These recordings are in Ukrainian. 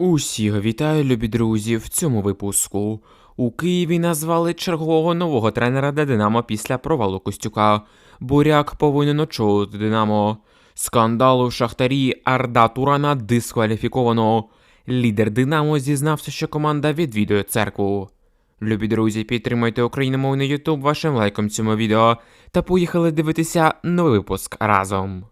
Усіх вітаю, любі друзі, в цьому випуску. У Києві назвали чергового нового тренера для Динамо після провалу Костюка. Буряк повинен очолити Динамо. Скандал у Шахтарі Арда Турана дискваліфіковано. Лідер Динамо зізнався, що команда відвідує церкву. Любі друзі, підтримайте україномовний Ютуб вашим лайком цьому відео та поїхали дивитися новий випуск разом.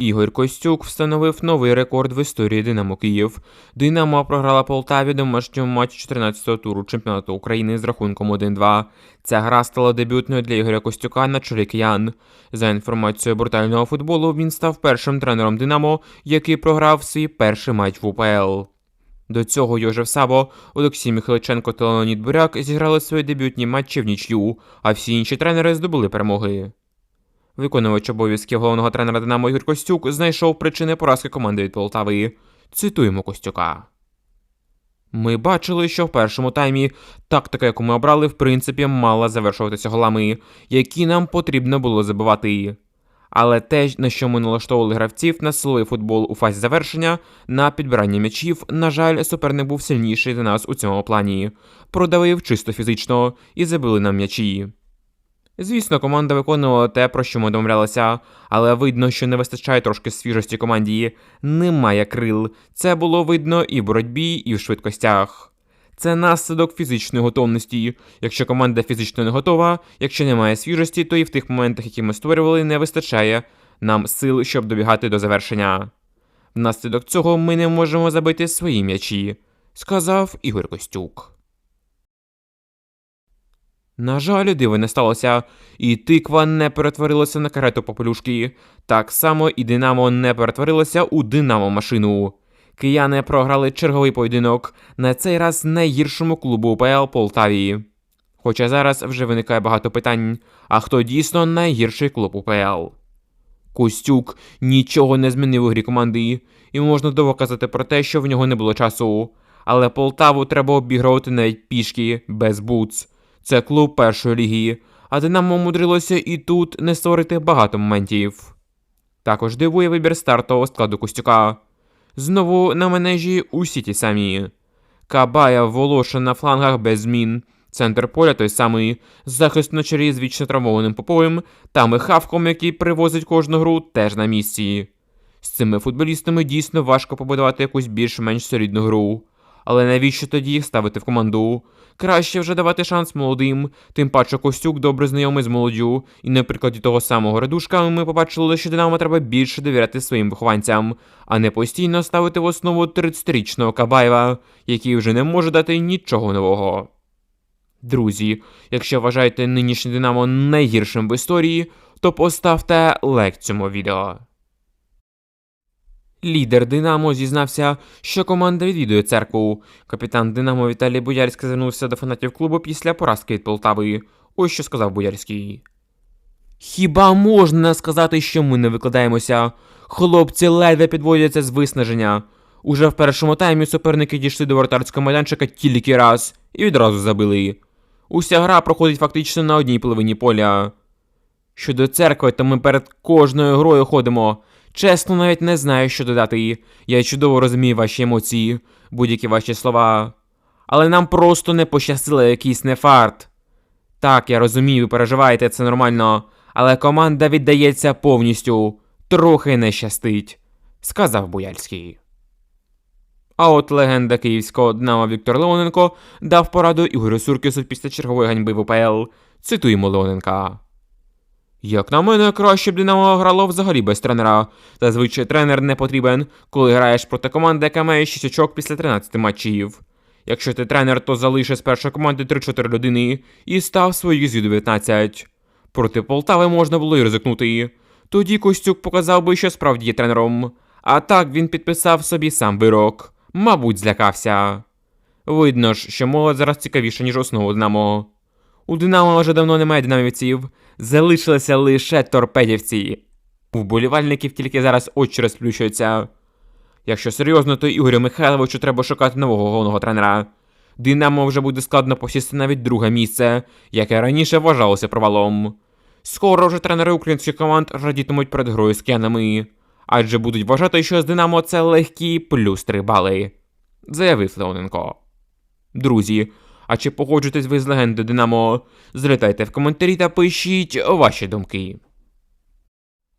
Ігор Костюк встановив новий рекорд в історії Динамо Київ. Динамо програла Полтаві домашньому матчі 14-го туру чемпіонату України з рахунком 1-2. Ця гра стала дебютною для Ігоря Костюка на чолі киян. За інформацією брутального футболу, він став першим тренером Динамо, який програв свій перший матч в УПЛ. До цього Йожев Сабо, Олексій Михайличенко та Леонід Буряк зіграли свої дебютні матчі в нічю, а всі інші тренери здобули перемоги. Виконувач обов'язків головного тренера Динамо Ігор Костюк знайшов причини поразки команди від Полтави. Цитуємо Костюка. Ми бачили, що в першому таймі тактика, яку ми обрали, в принципі, мала завершуватися голами, які нам потрібно було забивати. Але те, на що ми налаштовували гравців на силовий футбол у фазі завершення, на підбирання м'ячів, на жаль, суперник був сильніший за нас у цьому плані. Продавив чисто фізично і забили нам м'ячі. Звісно, команда виконувала те, про що ми домовлялися, але видно, що не вистачає трошки свіжості команді. Немає крил. Це було видно і в боротьбі, і в швидкостях. Це наслідок фізичної готовності. Якщо команда фізично не готова, якщо немає свіжості, то і в тих моментах, які ми створювали, не вистачає нам сил, щоб добігати до завершення. Внаслідок цього ми не можемо забити свої м'ячі, сказав Ігор Костюк. На жаль, диво не сталося, і тиква не перетворилася на карету попелюшки. Так само і Динамо не перетворилося у Динамо машину. Кияни програли черговий поєдинок, на цей раз найгіршому клубу УПЛ Полтаві. Хоча зараз вже виникає багато питань, а хто дійсно найгірший клуб УПЛ? Костюк нічого не змінив у грі команди, і можна довго казати про те, що в нього не було часу. Але Полтаву треба обігрувати навіть пішки без бутс. Це клуб першої ліги, а Динамо умудрилося і тут не створити багато моментів. Також дивує вибір стартового складу Костюка. Знову на менежі усі ті самі. Кабая Волоша на флангах без змін. Центр поля той самий, захист на чолі з вічно травмованим поповим та Михавком, який привозить кожну гру, теж на місці. З цими футболістами дійсно важко побудувати якусь більш-менш солідну гру. Але навіщо тоді їх ставити в команду? Краще вже давати шанс молодим, тим паче Костюк добре знайомий з молоддю, і на прикладі того самого Радушка ми побачили, що Динамо треба більше довіряти своїм вихованцям, а не постійно ставити в основу 30-річного Кабаєва, який вже не може дати нічого нового. Друзі, якщо вважаєте нинішнє Динамо найгіршим в історії, то поставте лайк цьому відео. Лідер Динамо зізнався, що команда відвідує церкву. Капітан Динамо Віталій Боярський звернувся до фанатів клубу після поразки від Полтави. Ось що сказав Боярський. Хіба можна сказати, що ми не викладаємося? Хлопці ледве підводяться з виснаження. Уже в першому таймі суперники дійшли до вратарського майданчика тільки раз і відразу забили. Уся гра проходить фактично на одній половині поля. Щодо церкви, то ми перед кожною грою ходимо. Чесно, навіть не знаю, що додати. Я чудово розумію ваші емоції, будь-які ваші слова. Але нам просто не пощастило якийсь нефарт. Так, я розумію, ви переживаєте, це нормально, але команда віддається повністю, трохи не щастить, сказав Буяльський. А от легенда київського Динамо Віктор Леоненко дав пораду Ігорю Суркісу після чергової ганьби в УПЛ. Цитуємо Леоненка. Як на мене, краще б Динамо грало взагалі без тренера. Зазвичай тренер не потрібен, коли граєш проти команди, яка має 6 очок після 13 матчів. Якщо ти тренер, то залиши з першої команди 3-4 людини і став своїх зі 19. Проти Полтави можна було й ризикнути. Тоді Костюк показав би, що справді є тренером. А так він підписав собі сам вирок. Мабуть, злякався. Видно ж, що молодь зараз цікавіша, ніж основу Динамо. У Динамо вже давно немає динамівців, залишилися лише торпедівці. У вболівальників тільки зараз очі розплющуються. Якщо серйозно, то Ігорю Михайловичу треба шукати нового головного тренера. Динамо вже буде складно посісти навіть друге місце, яке раніше вважалося провалом. Скоро вже тренери українських команд радітимуть перед грою з кенами, адже будуть вважати, що з Динамо це легкі плюс 3 бали. заявив Леоненко. Друзі, а чи погоджуєтесь ви з легендою Динамо? Злітайте в коментарі та пишіть ваші думки.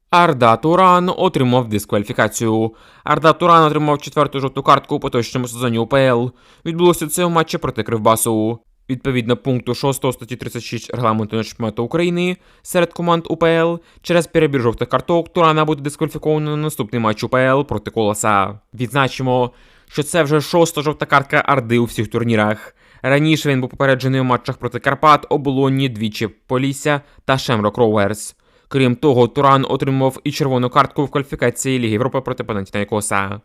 Арда Туран отримав дискваліфікацію. Арда Туран отримав четверту жовту картку у поточному сезоні УПЛ. Відбулося це у матчі проти Кривбасу. Відповідно пункту 6 статті 36 регламенту чемпіонату України серед команд УПЛ через перебір жовтих карток Турана буде дискваліфіковано на наступний матч УПЛ проти Колоса. Відзначимо, що це вже шоста жовта картка Арди у всіх турнірах. Раніше він був попереджений у матчах проти Карпат, Оболонні, двічі Полісся та Шемрок Роуерс. Крім того, Туран отримав і червону картку в кваліфікації Ліги Європи проти Панатінайкоса.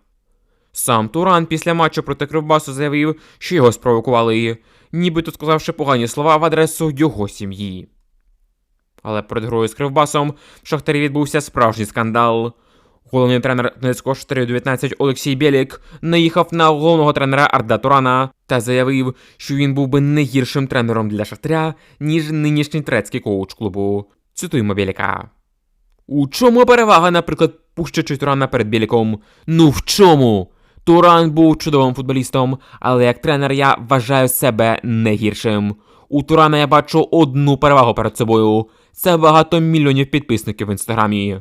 Сам Туран після матчу проти Кривбасу заявив, що його спровокували, нібито сказавши погані слова в адресу його сім'ї. Але перед грою з Кривбасом в Шахтарі відбувся справжній скандал. Головний тренер Донецького Шахтарю 19 Олексій Бєлік наїхав на головного тренера Арда Турана та заявив, що він був би не гіршим тренером для Шахтаря, ніж нинішній турецький коуч клубу. Цитуємо Бєліка. У чому перевага, наприклад, пущачи Турана перед Бєліком? Ну в чому? Туран був чудовим футболістом, але як тренер я вважаю себе не гіршим. У Турана я бачу одну перевагу перед собою. Це багато мільйонів підписників в інстаграмі.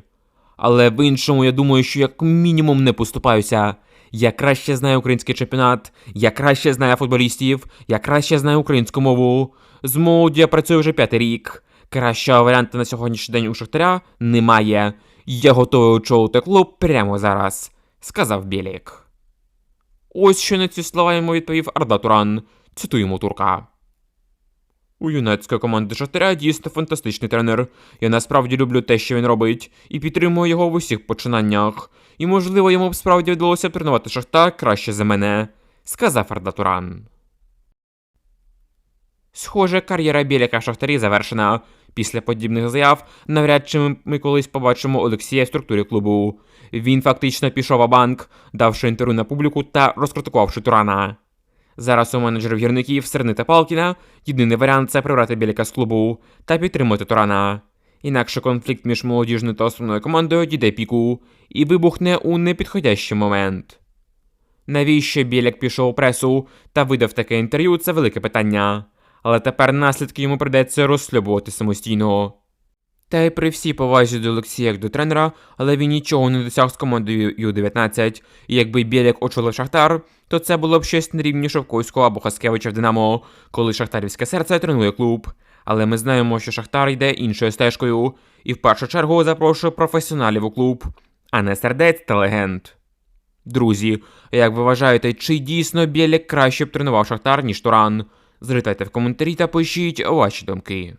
Але в іншому я думаю, що як мінімум не поступаюся. Я краще знаю український чемпіонат, я краще знаю футболістів, я краще знаю українську мову. З молоді я працюю вже п'ятий рік. Кращого варіанту на сьогоднішній день у Шахтаря немає. Я готовий очолити клуб прямо зараз, сказав Білік. Ось що на ці слова йому відповів Арда Туран. Цитуємо турка. У юнацької команди Шахтаря дійсно фантастичний тренер. Я насправді люблю те, що він робить, і підтримую його в усіх починаннях. І, можливо, йому б справді вдалося тренувати Шахтар краще за мене, сказав Арда Туран. Схоже, кар'єра Біляка в Шахтарі завершена. Після подібних заяв навряд чи ми колись побачимо Олексія в структурі клубу. Він фактично пішов абанк, давши інтерв'ю на публіку та розкритикувавши Турана. Зараз у менеджерів гірників Серни та Палкіна єдиний варіант це прибрати Біліка з клубу та підтримати Турана. Інакше конфлікт між молодіжною та основною командою дійде піку і вибухне у непідходящий момент. Навіщо Біляк пішов у пресу та видав таке інтерв'ю це велике питання, але тепер наслідки йому придеться розслідувати самостійно. Та й при всій повазі до Олексія як до тренера, але він нічого не досяг з командою Ю-19, і якби Біляк очолив Шахтар, то це було б щось на рівні Шовковського або Хаскевича в Динамо, коли Шахтарівське серце тренує клуб. Але ми знаємо, що Шахтар йде іншою стежкою, і в першу чергу запрошує професіоналів у клуб, а не сердець та легенд. Друзі, як ви вважаєте, чи дійсно Біляк краще б тренував Шахтар, ніж Туран? Зритайте в коментарі та пишіть ваші думки.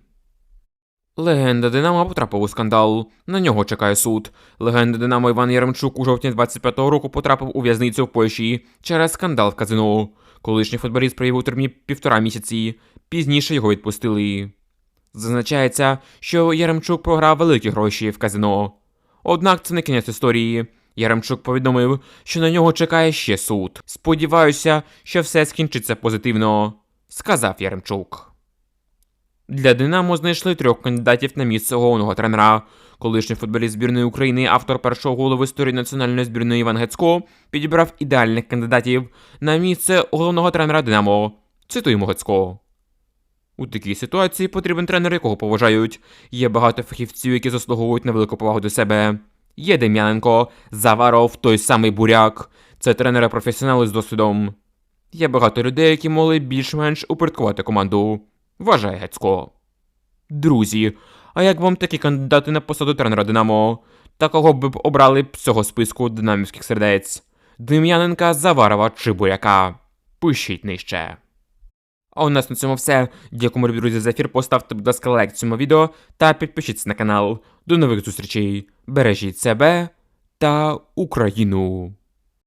Легенда Динамо потрапив у скандал. На нього чекає суд. Легенда Динамо Іван Яремчук у жовтні 25-го року потрапив у в'язницю в Польщі через скандал в казино. Колишній футболіст провів у тюрмі півтора місяці. Пізніше його відпустили. Зазначається, що Яремчук програв великі гроші в казино. Однак це не кінець історії. Яремчук повідомив, що на нього чекає ще суд. Сподіваюся, що все скінчиться позитивно, сказав Яремчук. Для Динамо знайшли трьох кандидатів на місце головного тренера. Колишній футболіст збірної України, автор першого голу в історії національної збірної Іван Гецько, підібрав ідеальних кандидатів на місце головного тренера Динамо. Цитуємо Гецько. У такій ситуації потрібен тренер, якого поважають. Є багато фахівців, які заслуговують на велику повагу до себе. Є Дем'яненко, Заваров, той самий буряк. Це тренери професіонали з досвідом. Є багато людей, які могли більш-менш упорядкувати команду. Вважає Гецько. Друзі, а як вам такі кандидати на посаду тренера Динамо? Та кого б обрали б цього списку динамівських сердець? Дем'яненка, Заварова чи Буряка? Пишіть нижче. А у нас на цьому все. Любі друзі, за ефір. Поставте, будь ласка, лайк цьому відео та підпишіться на канал. До нових зустрічей. Бережіть себе та Україну.